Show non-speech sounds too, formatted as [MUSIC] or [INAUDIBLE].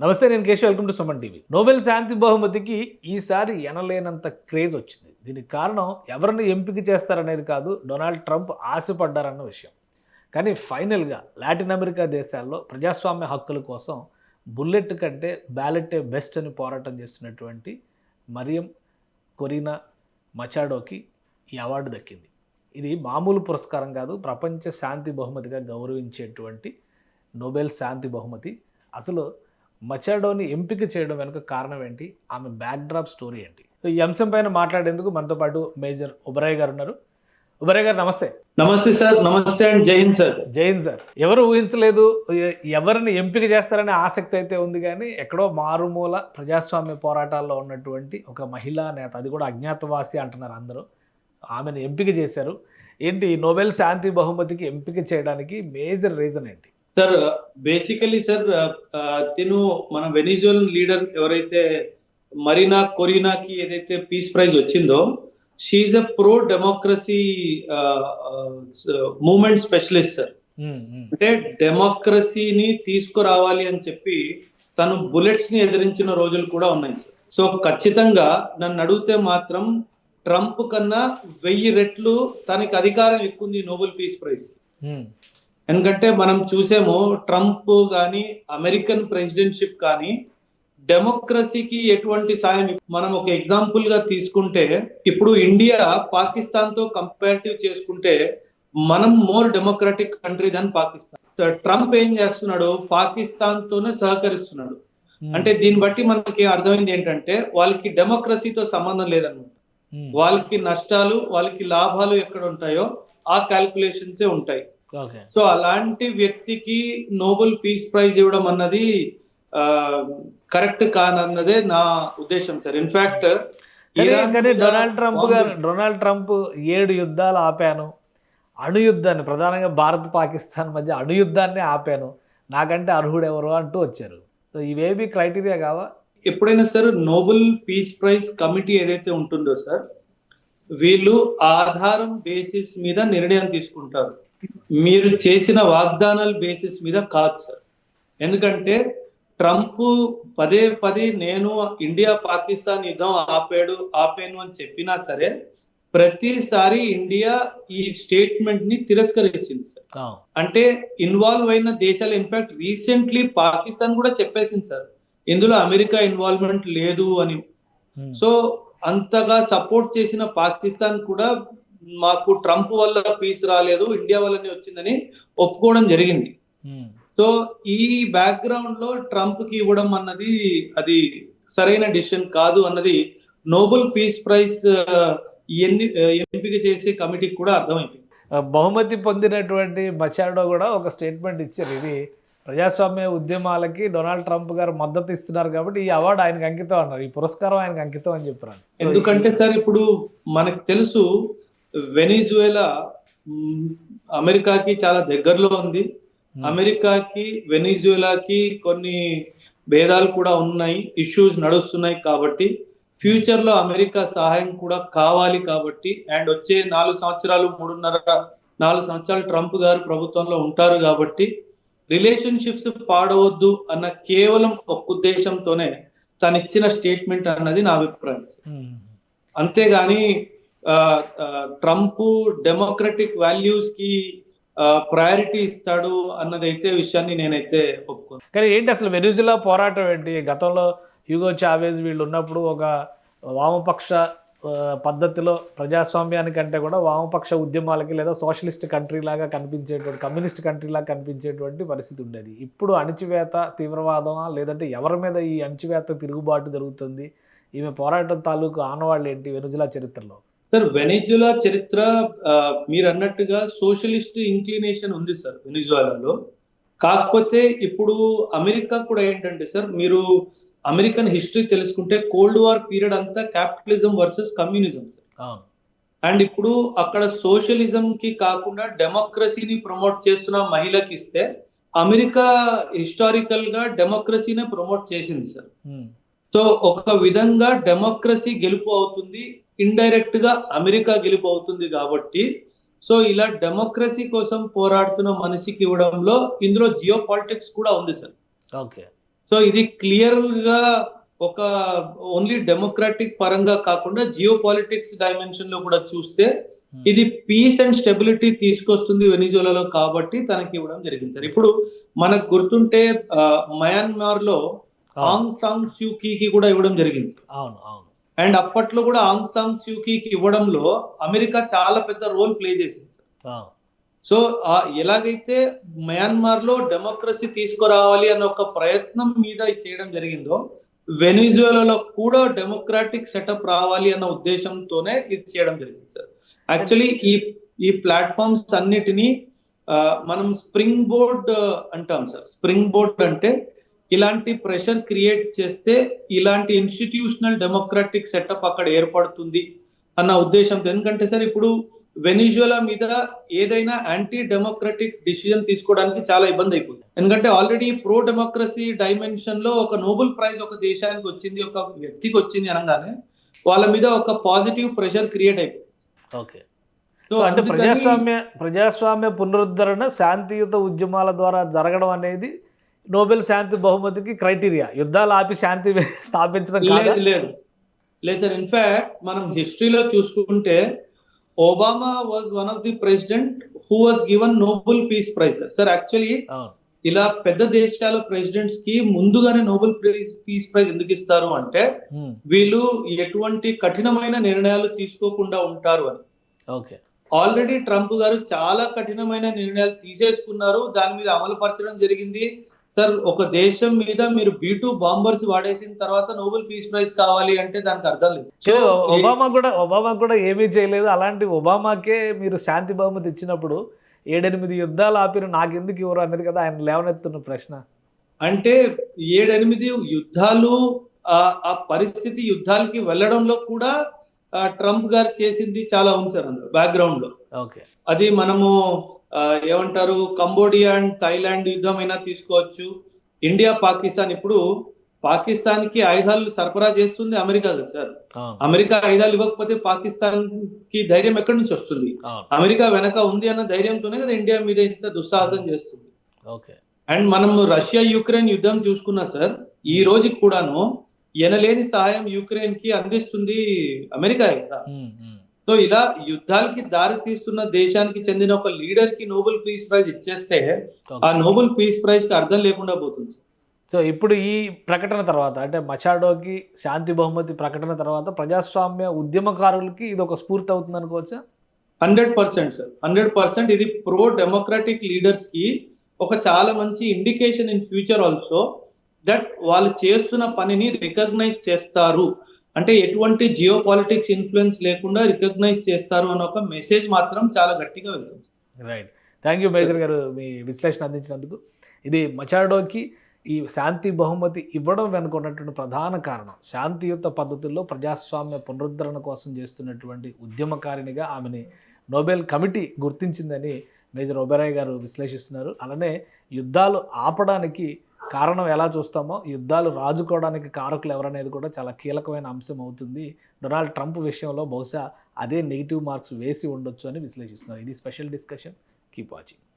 నమస్తే నేను Keshav. Welcome to Suman TV. Nobel శాంతి బహుమతికి ఈసారి ఎనలేనంత క్రేజ్ వచ్చింది. దీనికి కారణం ఎవరిని ఎంపిక చేస్తారనేది కాదు డొనాల్డ్ ట్రంప్ ఆశపడ్డారన్న విషయం. కానీ ఫైనల్గా లాటిన్ అమెరికా దేశాల్లో ప్రజాస్వామ్య హక్కుల కోసం బుల్లెట్ కంటే బ్యాలెట్టే బెస్ట్ అని పోరాటం చేస్తున్నటువంటి మరియం కొరీనా మచాడోకి ఈ అవార్డు దక్కింది. ఇది మామూలు పురస్కారం కాదు ప్రపంచ శాంతి బహుమతిగా గౌరవించేటువంటి నోబెల్ శాంతి బహుమతి. అసలు మచాడోని ఎంపిక చేయడం వెనుక కారణం ఏంటి? ఆమె బ్యాక్డ్రాప్ స్టోరీ ఏంటి? సో ఈ అంశం పైన మాట్లాడేందుకు మనతో పాటు మేజర్ ఉబరాయ్ గారు ఉన్నారు. ఉబరాయ్ గారు నమస్తే. నమస్తే సార్. నమస్తే అండ్ జై హింద్ సార్. జైన్ సార్. ఎవరు ఊహించలేదు ఎవరిని ఎంపిక చేస్తారనే ఆసక్తి అయితే ఉంది కానీ ఎక్కడో మారుమూల ప్రజాస్వామ్య పోరాటాల్లో ఉన్నటువంటి ఒక మహిళా నేత అది కూడా అజ్ఞాతవాసి అంటున్నారు అందరూ. ఆమెను ఎంపిక చేశారు. ఏంటి ఈ నోబెల్ శాంతి బహుమతికి ఎంపిక చేయడానికి మేజర్ రీజన్ ఏంటి? సార్ బేసికలీ సార్ తిను మన వెనిజువల్ లీడర్ ఎవరైతే మరీనా కొరీనాకి ఏదైతే పీస్ ప్రైజ్ వచ్చిందో she a pro democracy movement specialist sir. Um, um, అంటే డెమోక్రసీని తీసుకురావాలి అని చెప్పి తను బుల్లెట్స్ని ఎదిరించిన రోజులు కూడా ఉన్నాయి సార్. సో ఖచ్చితంగా నన్ను అడిగితే మాత్రం ట్రంప్ కన్నా వెయ్యి రెట్లు తనకి అధికారం ఎక్కువ నోబెల్ పీస్ ప్రైజ్ ఉమ్, ఎందుకంటే మనం చూసేమో ట్రంప్ కానీ అమెరికన్ ప్రెసిడెంట్షిప్ కానీ డెమోక్రసీకి ఎటువంటి సాయం మనం ఒక ఎగ్జాంపుల్గా తీసుకుంటే ఇప్పుడు ఇండియా పాకిస్తాన్తో కంపారిటివ్ చేసుకుంటే మనం more democratic country than Pakistan. Trump ఏం చేస్తున్నాడు? పాకిస్తాన్ తోనే సహకరిస్తున్నాడు. ఉమ్, అంటే దీన్ని బట్టి మనకి అర్థమైంది ఏంటంటే వాళ్ళకి డెమోక్రసీతో సంబంధం లేదన్నమాట ఉమ్, వాళ్ళకి నష్టాలు వాళ్ళకి లాభాలు ఎక్కడ ఉంటాయో ఆ క్యాల్కులేషన్సే ఉంటాయి. సో అలాంటి వ్యక్తికి నోబెల్ పీస్ ప్రైజ్ ఇవ్వడం అన్నది కరెక్ట్ కానన్నదే నా ఉద్దేశం సార్. ఇన్ఫాక్ట్ కానీ Donald Trump garu Donald Trump ఏడు యుద్ధాలు ఆపాను. అణు యుద్ధాన్ని ప్రధానంగా భారత్ పాకిస్తాన్ మధ్య అణు యుద్ధాన్ని ఆపాను. నాకంటే అర్హుడు ఎవరు అంటూ వచ్చారు. సో ఇవేవి క్రైటీరియా కావా? ఎప్పుడైనా sir Nobel peace prize committee ఏదైతే ఉంటుందో సార్ వీళ్ళు ఆధారం బేసిస్ మీద నిర్ణయం తీసుకుంటారు. మీరు చేసిన వాగ్దానాల బేసిస్ మీద కాదు సార్ ఎందుకంటే ట్రంప్ పదే పదే నేను ఇండియా పాకిస్తాన్ యుద్ధం ఆపాడు ఆపాను అని చెప్పినా సరే ప్రతిసారి ఇండియా ఈ స్టేట్మెంట్ని తిరస్కరించింది సార్ అంటే ఇన్వాల్వ్ అయిన దేశాలు ఇన్ఫాక్ట్ రీసెంట్లీ పాకిస్తాన్ కూడా చెప్పేసింది సార్ ఇందులో అమెరికా ఇన్వాల్వ్మెంట్ లేదు అని. ఉమ్, సో అంతగా సపోర్ట్ చేసిన పాకిస్తాన్ కూడా మాకు ట్రంప్ వల్ల పీస్ రాలేదు ఇండియా వల్లనే వచ్చిందని ఒప్పుకోవడం జరిగింది. ఉమ్, సో ఈ బ్యాక్గ్రౌండ్లో ట్రంప్కి ఇవ్వడం అన్నది అది సరైన డిసిషన్ కాదు అన్నది నోబెల్ పీస్ ప్రైజ్ ఎన్ని ఎంపిక చేసే కమిటీకి కూడా అర్థమైంది. బహుమతి పొందినటువంటి మచాడో కూడా ఒక స్టేట్మెంట్ ఇచ్చారు. ఇది ప్రజాస్వామ్య ఉద్యమాలకి డొనాల్డ్ ట్రంప్ గారు మద్దతు ఇస్తున్నారు కాబట్టి ఈ అవార్డు ఆయనకు అంకితం అన్నారు. ఈ పురస్కారం ఆయనకు అంకితం అని చెప్పారు. ఎందుకంటే సార్ ఇప్పుడు మనకు తెలుసు వెనిజువేలా అమెరికాకి చాలా దగ్గరలో ఉంది. అమెరికాకి వెనిజువేలాకి కొన్ని భేదాలు కూడా ఉన్నాయి ఇష్యూస్ నడుస్తున్నాయి కాబట్టి ఫ్యూచర్లో అమెరికా సహాయం కూడా కావాలి కాబట్టి అండ్ వచ్చే నాలుగు సంవత్సరాలు మూడున్నర నాలుగు సంవత్సరాలు ట్రంప్ గారు ప్రభుత్వంలో ఉంటారు కాబట్టి రిలేషన్షిప్స్ పాడవద్దు అన్న కేవలం ఒక ఉద్దేశంతోనే తను ఇచ్చిన స్టేట్మెంట్ అన్నది నా అభిప్రాయం. అంతేగాని ట్రంప్ డెమోక్రటిక్ వాల్యూస్కి ప్రయారిటీ ఇస్తాడు అన్నదైతే విషయాన్ని నేనైతే ఒప్పుకోను కానీ ఏంటి అసలు వెనుజులా పోరాటం ఏంటి? గతంలో హ్యూగో చావేజ్ వీళ్ళు ఉన్నప్పుడు ఒక వామపక్ష పద్ధతిలో ప్రజాస్వామ్యానికంటే కూడా వామపక్ష ఉద్యమాలకి లేదా సోషలిస్ట్ కంట్రీ లాగా కనిపించేటువంటి కమ్యూనిస్ట్ కంట్రీ లాగా కనిపించేటువంటి పరిస్థితి ఉండేది. ఇప్పుడు అణచివేత తీవ్రవాదమా? లేదంటే ఎవరి మీద ఈ అణచివేత తిరుగుబాటు జరుగుతుంది? ఈమె పోరాటం తాలూకు ఆనవాళ్ళు ఏంటి వెనుజులా చరిత్రలో? సార్ వెనిజులా చరిత్ర మీరు అన్నట్టుగా సోషలిస్ట్ ఇంక్లినేషన్ ఉంది సార్ వెనిజులాలో కాకపోతే ఇప్పుడు అమెరికా కూడా ఏంటంటే సార్ మీరు అమెరికన్ హిస్టరీ తెలుసుకుంటే కోల్డ్ వార్ పీరియడ్ అంతా capitalism versus communism sir. And ఇప్పుడు అక్కడ సోషలిజం కి కాకుండా డెమోక్రసీని ప్రమోట్ చేస్తున్న మహిళకి ఇస్తే అమెరికా హిస్టారికల్గా డెమోక్రసీనే ప్రమోట్ చేసింది సార్. సో ఒక విధంగా డెమోక్రసీ గెలుపు అవుతుంది ఇండైరెక్ట్గా అమెరికా గెలుపు అవుతుంది కాబట్టి సో ఇలా డెమోక్రసీ కోసం పోరాడుతున్న మనిషికి ఇవ్వడంలో ఇందులో జియో పాలిటిక్స్ కూడా ఉంది సార్ ఓకే సో ఇది క్లియర్గా ఒక ఓన్లీ డెమోక్రాటిక్ పరంగా కాకుండా జియో పాలిటిక్స్ డైమెన్షన్లో కూడా చూస్తే ఇది పీస్ అండ్ స్టెబిలిటీ తీసుకొస్తుంది వెనిజులాలో కాబట్టి తనకి ఇవ్వడం జరిగింది సార్ ఇప్పుడు మనకు గుర్తుంటే మయన్మార్లో ఆంగ్ సాంగ్ స్యూకీకి కూడా ఇవ్వడం జరిగింది సార్. అవును అవును. అండ్ అప్పట్లో కూడా ఆంగ్ సాంగ్ స్యూకీకి ఇవ్వడంలో అమెరికా చాలా పెద్ద రోల్ ప్లే చేసింది సార్. సో ఎలాగైతే మయన్మార్లో డెమోక్రసీ తీసుకురావాలి అన్న ఒక ప్రయత్నం మీద ఇది చేయడం జరిగిందో వెనిజువలాలో కూడా డెమోక్రాటిక్ సెటప్ రావాలి అన్న ఉద్దేశంతోనే ఇది చేయడం జరిగింది సార్. యాక్చువల్లీ ఈ ఈ ప్లాట్ఫామ్స్ అన్నిటినీ మనం స్ప్రింగ్ బోర్డ్ అంటాం సార్. స్ప్రింగ్ బోర్డ్ అంటే ఇలాంటి ప్రెషర్ క్రియేట్ చేస్తే ఇలాంటి ఇన్స్టిట్యూషనల్ డెమోక్రాటిక్ సెటప్ అక్కడ ఏర్పడుతుంది అన్న ఉద్దేశంతో. ఎందుకంటే సార్ ఇప్పుడు వెనిజువలా మీద ఏదైనా యాంటీ డెమోక్రటిక్ డిసిజన్ తీసుకోవడానికి చాలా ఇబ్బంది అయిపోయింది. ఎందుకంటే ఆల్రెడీ ప్రో డెమోక్రసీ డైమెన్షన్లో ఒక నోబెల్ ప్రైజ్ ఒక దేశానికి వచ్చింది ఒక వ్యక్తికి వచ్చింది అనగానే వాళ్ళ మీద ఒక పాజిటివ్ ప్రెషర్ క్రియేట్ అయిపోయింది. ఓకే. సో అంటే ప్రజాస్వామ్య ప్రజాస్వామ్య పునరుద్ధరణ శాంతియుత ఉద్యమాల ద్వారా జరగడం అనేది నోబెల్ శాంతి బహుమతికి క్రైటీరియా. యుద్ధాలు ఆపి శాంతి [LAUGHS] స్థాపించడం లేదు లేదు. లేదు సార్ ఇన్ఫాక్ట్ మనం హిస్టరీలో చూసుకుంటే Obama was one of the president who was given Nobel peace prize sir actually ఇలా పెద్ద దేశాల ప్రెసిడెంట్స్కి ముందుగానే నోబెల్ ప్రైజ్ పీస్ ప్రైజ్ ఎందుకు ఇస్తారు అంటే వీళ్ళు ఎటువంటి కఠినమైన నిర్ణయాలు తీసుకోకుండా ఉంటారు అని. ఓకే. ఆల్రెడీ ట్రంప్ గారు చాలా కఠినమైన నిర్ణయాలు తీసేసుకున్నారు. దాని మీద అమలు పరచడం జరిగింది. సార్ ఒక దేశం మీద మీరు బీ టూ బాంబర్స్ వాడేసిన తర్వాత నోబెల్ పీస్ ప్రైజ్ కావాలి అంటే దానికి అర్థం లేదు. ఒబామా కూడా ఒబామా కూడా ఏమీ చేయలేదు. అలాంటి ఒబామాకే మీరు శాంతి బహుమతి ఇచ్చినప్పుడు ఏడెనిమిది యుద్ధాలు ఆపిన నాకెందుకు ఇవ్వరు అనేది కదా ఆయన లేవనెత్తున్న ప్రశ్న. అంటే ఏడెనిమిది యుద్ధాలు ఆ ఆ పరిస్థితి యుద్ధాలకి వెళ్ళడంలో కూడా ట్రంప్ గారు చేసింది చాలా ఉంది సార్ అందులో బ్యాక్గ్రౌండ్లో. ఓకే. అది మనము ఏమంటారు? కంబోడియా అండ్ థైలాండ్ యుద్ధం అయినా తీసుకోవచ్చు. ఇండియా పాకిస్తాన్. ఇప్పుడు పాకిస్తాన్కి ఆయుధాలు సరఫరా చేస్తుంది అమెరికా కదా సార్. అమెరికా ఆయుధాలు ఇవ్వకపోతే పాకిస్తాన్కి ధైర్యం ఎక్కడి నుంచి వస్తుంది? అమెరికా వెనక ఉంది అన్న ధైర్యంతోనే కదా ఇండియా మీద ఇంత దుస్సాహసం చేస్తుంది. అండ్ మనం రష్యా యుక్రెయిన్ యుద్ధం చూసుకున్నా సార్ ఈ రోజుకి కూడాను ఎనలేని సహాయం యుక్రెయిన్కి అందిస్తుంది అమెరికా కదా. సో ఇలా యుద్ధాలకి దారి తీస్తున్న దేశానికి చెందిన ఒక లీడర్కి నోబెల్ పీస్ ప్రైజ్ ఇచ్చేస్తే ఆ నోబెల్ పీస్ ప్రైజ్కి అర్థం లేకుండా పోతుంది సో ఇప్పుడు ఈ ప్రకటన తర్వాత అంటే మచాడోకి శాంతి బహుమతి ప్రకటన తర్వాత ప్రజాస్వామ్య ఉద్యమకారులకి ఇది ఒక స్ఫూర్తి అవుతుంది అనుకోవచ్చా? Hundred percent sir. Hundred percent ఇది ప్రో డెమోక్రాటిక్ లీడర్స్కి ఒక చాలా మంచి indication in future also that వాళ్ళు చేస్తున్న పనిని రికగ్నైజ్ చేస్తారు. అంటే ఎటువంటి జియో పాలిటిక్స్ ఇన్ఫ్లుయెన్స్ లేకుండా రికగ్నైజ్ చేస్తారు అన్న ఒక మెసేజ్ మాత్రం చాలా గట్టిగా వెళ్తుంది రైట్ థ్యాంక్ యూ మేజర్ గారు. మీ విశ్లేషణ అందించినందుకు. ఇది మచాడోకి ఈ శాంతి బహుమతి ఇవ్వడం వెనుక ఉన్నటువంటి ప్రధాన కారణం. శాంతియుత పద్ధతుల్లో ప్రజాస్వామ్య పునరుద్ధరణ కోసం చేస్తున్నటువంటి ఉద్యమకారినిగా ఆమెని నోబెల్ కమిటీ గుర్తించిందని మేజర్ ఒబెరాయ్ గారు విశ్లేషిస్తున్నారు. అలానే యుద్ధాలు ఆపడానికి కారణం ఎలా చూస్తామో యుద్ధాలు రాజుకోవడానికి కారకులు ఎవరనేది కూడా చాలా కీలకమైన అంశం అవుతుంది. డొనాల్డ్ ట్రంప్ విషయంలో బహుశా అదే నెగిటివ్ మార్క్స్ వేసి ఉండొచ్చు అని విశ్లేషిస్తున్నారు. ఇది స్పెషల్ డిస్కషన్. Keep watching.